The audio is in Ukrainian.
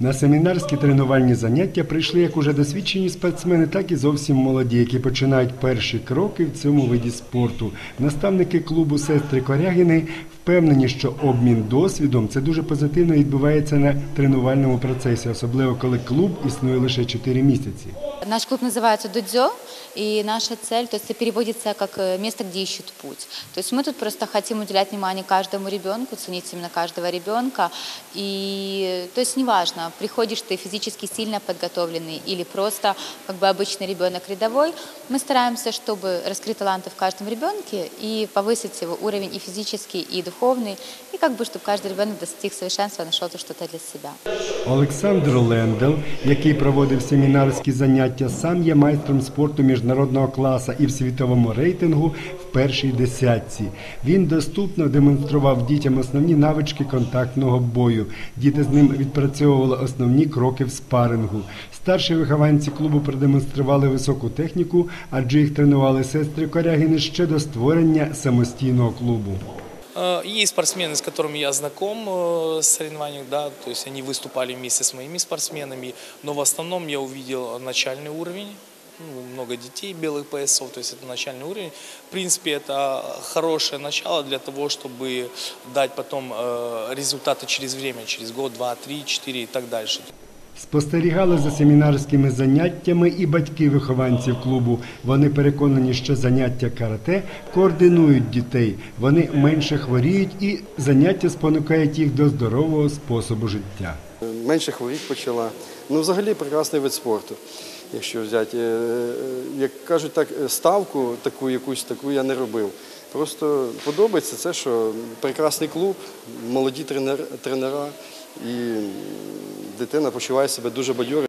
На семінарські тренувальні заняття прийшли як уже досвідчені спортсмени, так і зовсім молоді, які починають перші кроки в цьому виді спорту. Наставники клубу сестри Корягіни впевнені, що обмін досвідом це дуже позитивно відбувається на тренувальному процесі, особливо коли клуб існує лише 4 місяці. Наш клуб называется Дудзё, и наша цель, то есть это переводится как э, место, где ищут путь. То есть мы тут просто хотим уделять внимание каждому ребенку, ценить именно каждого ребенка. И то есть неважно, приходишь ты физически сильно подготовленный или просто как бы обычный ребенок рядовой, мы стараемся, чтобы раскрыть таланты в каждом ребенке и повысить его уровень и физический, и духовный, и как бы чтобы каждый ребенок достиг совершенства, нашел что-то для себя. Олександр Лендел, який проводив семінарські заняття, сам є майстром спорту міжнародного класу і в світовому рейтингу в першій десятці. Він доступно демонстрував дітям основні навички контактного бою. Діти з ним відпрацьовували основні кроки в спарингу. Старші вихованці клубу продемонстрували високу техніку, адже їх тренували сестри Корягіни ще до створення самостійного клубу. Э, Есть спортсмены, с которыми я знаком э, с соревнованиях, да, то есть они выступали вместе с моими спортсменами, но в основном я увидел начальный уровень, ну, много детей белых поясов, то есть это начальный уровень. В принципе, это хорошее начало для того, чтобы дать потом э, результаты через время, через год, два, три, четыре и так дальше. Спостерігали за семінарськими заняттями і батьки вихованців клубу. Вони переконані, що заняття карате координують дітей. Вони менше хворіють і заняття спонукають їх до здорового способу життя. Менше хворіть почала. Ну, взагалі прекрасний вид спорту. Якщо взяти, Е, е, як кажуть, так ставку таку якусь таку я не робив. Просто подобається це, що прекрасний клуб, молоді тренер, тренера, і дитина почуває себе дуже бадьоро.